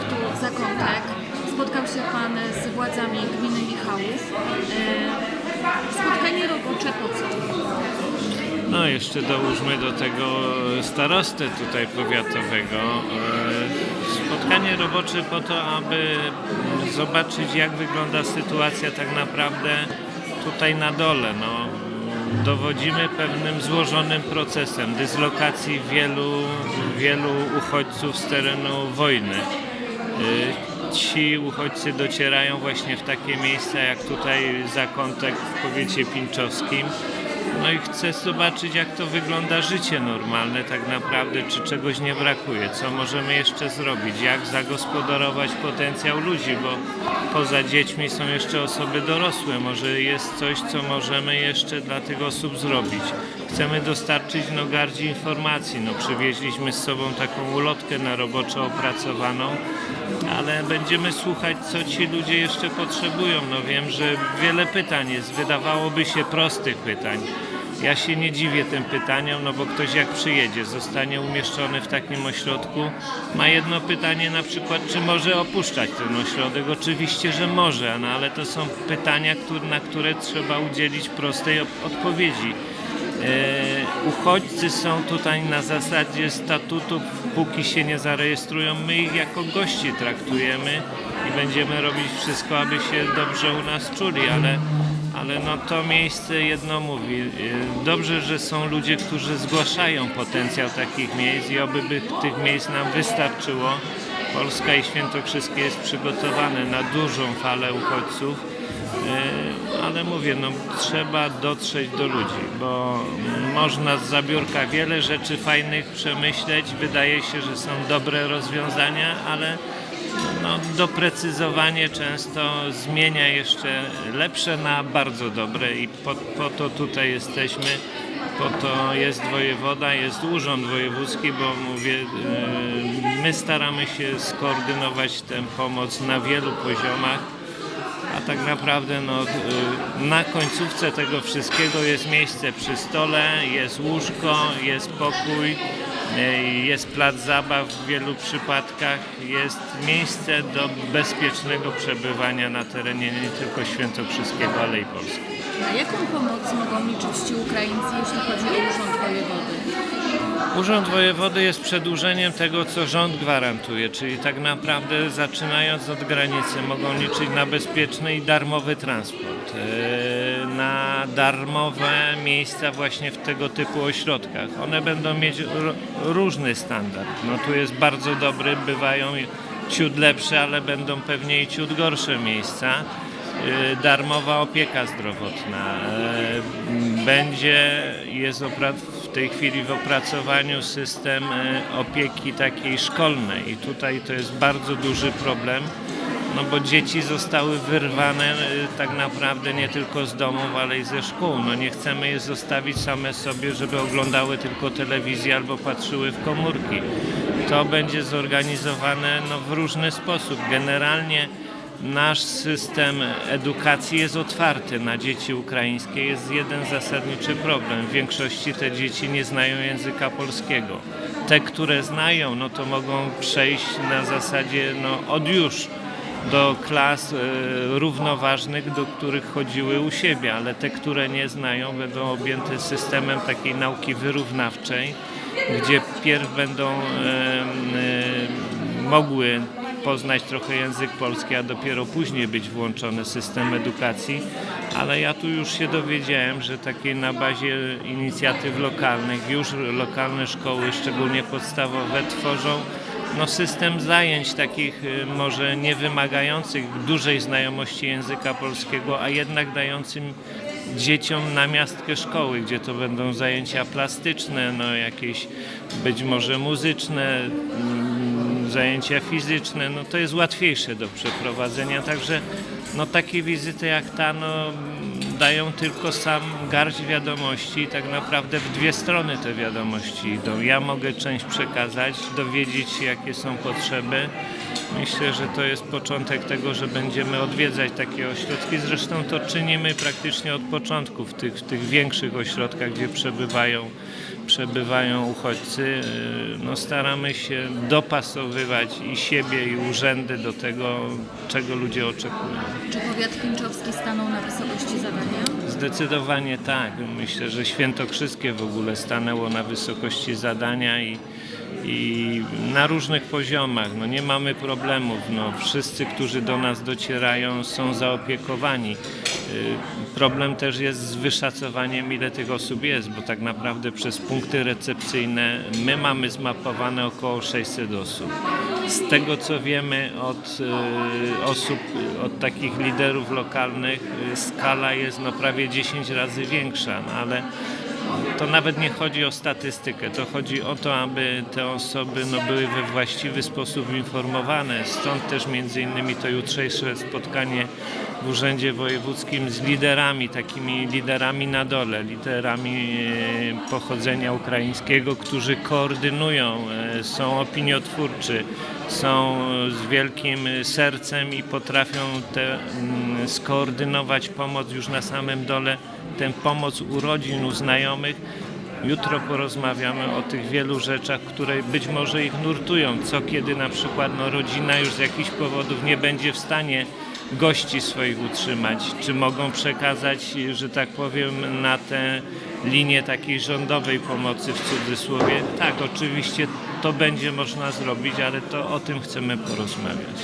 projektu Zakątek spotkał się Pan z władzami gminy Michałów. E, spotkanie robocze po co? No jeszcze dołóżmy do tego starostę tutaj powiatowego. E, spotkanie robocze po to, aby zobaczyć jak wygląda sytuacja tak naprawdę tutaj na dole. No, dowodzimy pewnym złożonym procesem dyslokacji wielu, wielu uchodźców z terenu wojny. Y, Ci uchodźcy docierają właśnie w takie miejsca jak tutaj zakątek w powiecie pińczowskim. No i chcę zobaczyć jak to wygląda życie normalne tak naprawdę, czy czegoś nie brakuje, co możemy jeszcze zrobić, jak zagospodarować potencjał ludzi, bo poza dziećmi są jeszcze osoby dorosłe, może jest coś, co możemy jeszcze dla tych osób zrobić. Chcemy dostarczyć no gardzi informacji, no przywieźliśmy z sobą taką ulotkę na roboczo opracowaną, ale będziemy słuchać, co ci ludzie jeszcze potrzebują. No wiem, że wiele pytań jest, wydawałoby się prostych pytań. Ja się nie dziwię tym pytaniom, no bo ktoś jak przyjedzie, zostanie umieszczony w takim ośrodku, ma jedno pytanie na przykład, czy może opuszczać ten ośrodek? Oczywiście, że może, no ale to są pytania, na które trzeba udzielić prostej odpowiedzi. E, uchodźcy są tutaj na zasadzie statutów, póki się nie zarejestrują, my ich jako gości traktujemy i będziemy robić wszystko, aby się dobrze u nas czuli, ale, ale no to miejsce jedno mówi. e, Dobrze, że są ludzie, którzy zgłaszają potencjał takich miejsc i oby by tych miejsc nam wystarczyło. Polska i Świętokrzyskie jest przygotowane na dużą falę uchodźców. Ale mówię, no trzeba dotrzeć do ludzi, bo można z zabiórka wiele rzeczy fajnych przemyśleć. Wydaje się, że są dobre rozwiązania, ale no, doprecyzowanie często zmienia jeszcze lepsze na bardzo dobre i po, po to tutaj jesteśmy. Po to jest wojewoda, jest urząd wojewódzki, bo mówię, e, my staramy się skoordynować tę pomoc na wielu poziomach a tak naprawdę no, y, na końcówce tego wszystkiego jest miejsce przy stole, jest łóżko, jest pokój, y, jest plac zabaw w wielu przypadkach, jest miejsce do bezpiecznego przebywania na terenie nie tylko Świętokrzyskiego, ale i Polski. Na jaką pomoc mogą liczyć ci Ukraińcy, jeśli chodzi o urząd wojewody? Urząd Wojewody jest przedłużeniem tego, co rząd gwarantuje, czyli tak naprawdę zaczynając od granicy mogą liczyć na bezpieczny i darmowy transport, yy, na darmowe miejsca właśnie w tego typu ośrodkach. One będą mieć różny standard. No tu jest bardzo dobry, bywają ciut lepsze, ale będą pewnie i ciut gorsze miejsca. Yy, darmowa opieka zdrowotna. Będzie, jest w tej chwili w opracowaniu system yy, opieki takiej szkolnej i tutaj to jest bardzo duży problem, no bo dzieci zostały wyrwane yy, tak naprawdę nie tylko z domów, ale i ze szkół. No nie chcemy je zostawić same sobie, żeby oglądały tylko telewizję albo patrzyły w komórki. To będzie zorganizowane no, w różny sposób. Generalnie Nasz system edukacji jest otwarty na dzieci ukraińskie. Jest jeden zasadniczy problem. W większości te dzieci nie znają języka polskiego. Te, które znają, no to mogą przejść na zasadzie no, od już do klas e, równoważnych, do których chodziły u siebie, ale te, które nie znają, będą objęte systemem takiej nauki wyrównawczej, gdzie pierw będą e, mogły poznać trochę język polski, a dopiero później być włączony system edukacji. Ale ja tu już się dowiedziałem, że takiej na bazie inicjatyw lokalnych już lokalne szkoły, szczególnie podstawowe, tworzą no, system zajęć takich y, może nie wymagających dużej znajomości języka polskiego, a jednak dającym dzieciom na miastkę szkoły, gdzie to będą zajęcia plastyczne, no jakieś być może muzyczne, zajęcia fizyczne, no to jest łatwiejsze do przeprowadzenia, także no takie wizyty jak ta no, dają tylko sam garść wiadomości i tak naprawdę w dwie strony te wiadomości idą. Ja mogę część przekazać, dowiedzieć się jakie są potrzeby. Myślę, że to jest początek tego, że będziemy odwiedzać takie ośrodki. Zresztą to czynimy praktycznie od początku w tych, w tych większych ośrodkach, gdzie przebywają przebywają uchodźcy, y, no staramy się dopasowywać i siebie i urzędy do tego, czego ludzie oczekują. Pińczowski stanął na wysokości zadania? Zdecydowanie tak. Myślę, że Świętokrzyskie w ogóle stanęło na wysokości zadania i, i na różnych poziomach. No nie mamy problemów. No, wszyscy, którzy do nas docierają, są zaopiekowani. Y, Problem też jest z wyszacowaniem, ile tych osób jest, bo tak naprawdę przez punkty recepcyjne my mamy zmapowane około 600 osób. Z tego co wiemy od y, osób, od takich liderów lokalnych, y, skala jest no prawie 10 razy większa, no ale to nawet nie chodzi o statystykę, to chodzi o to, aby te osoby no, były we właściwy sposób informowane. Stąd też między innymi to jutrzejsze spotkanie w Urzędzie Wojewódzkim z liderami, takimi liderami na dole, liderami e, pochodzenia ukraińskiego, którzy koordynują, e, są opiniotwórczy, są z wielkim sercem i potrafią te, mm, skoordynować pomoc już na samym dole, tę pomoc u rodzin, u znajomych. Jutro porozmawiamy o tych wielu rzeczach, które być może ich nurtują. Co kiedy na przykład no, rodzina już z jakichś powodów nie będzie w stanie gości swoich utrzymać, czy mogą przekazać, że tak powiem, na tę linię takiej rządowej pomocy w cudzysłowie. Tak, oczywiście to będzie można zrobić, ale to o tym chcemy porozmawiać.